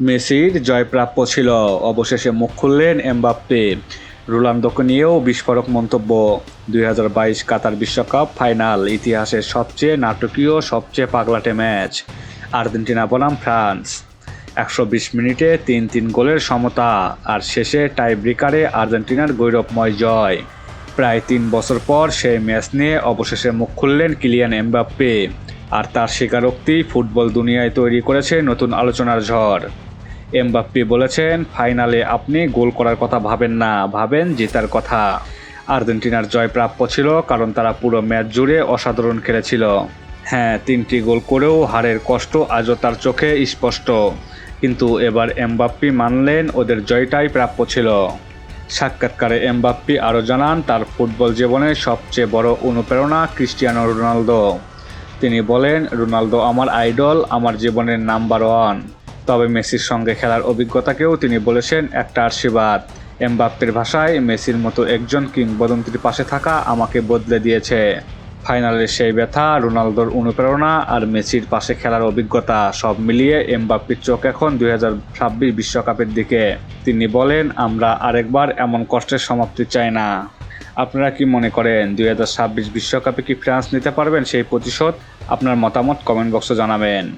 মেসির জয়প্রাপ্য ছিল। অবশেষে মুখ খুললেন এমবাপ্পে। রোনালদোকে নিয়েও বিস্ফোরক মন্তব্য। দুই হাজার বাইশ কাতার বিশ্বকাপ ফাইনাল ইতিহাসের সবচেয়ে নাটকীয়, সবচেয়ে পাগলাটে ম্যাচ। আর্জেন্টিনা বনাম ফ্রান্স। একশো বিশ মিনিটে তিন তিন গোলের সমতা, আর শেষে টাই ব্রেকারে আর্জেন্টিনার গৌরবময় জয়। প্রায় তিন বছর পর সেই ম্যাচ নিয়ে অবশেষে মুখ খুললেন কিলিয়ান এমবাপ্পে। আর তার স্বীকারোক্তি ফুটবল দুনিয়ায় তৈরি করেছে নতুন আলোচনার ঝড়। এমবাপ্পি বলেছেন, ফাইনালে আপনি গোল করার কথা ভাবেন না, ভাবেন জেতার কথা। আর্জেন্টিনার জয় প্রাপ্য ছিল, কারণ তারা পুরো ম্যাচ জুড়ে অসাধারণ খেলেছিল। হ্যাঁ তিনটি গোল করেও হারের কষ্ট আজও তার চোখে স্পষ্ট। কিন্তু এবার এমবাপ্পি মানলেন, ওদের জয়টাই প্রাপ্য ছিল। সাক্ষাৎকারে এমবাপ্পি আরও জানান, তার ফুটবল জীবনের সবচেয়ে বড় অনুপ্রেরণা ক্রিস্টিয়ানো রোনালদো। তিনি বলেন, রোনালদো আমার আইডল, আমার জীবনের নাম্বার ওয়ান। তবে মেসির সঙ্গে খেলার অভিজ্ঞতাকেও তিনি বলেছেন, একটা আশীর্বাদ। এমবাপ্পের ভাষায়, মেসির মতো একজন কিংবদন্তির পাশে থাকা আমাকে বদলে দিয়েছে। ফাইনালের সেই ব্যথা, রোনালদোর অনুপ্রেরণা আর মেসির পাশে খেলার অভিজ্ঞতা সব মিলিয়ে এমবাপ্পির চোখ এখন দুই বিশ্বকাপের দিকে। তিনি বলেন, আমরা আরেকবার এমন কষ্টের সমাপ্তি চাই না। আপনারা কি মনে করেন, দুই বিশ্বকাপে কি ফ্রান্স নিতে পারবেন সেই প্রতিশোধ? আপনার মতামত কমেন্ট বক্সে জানাবেন।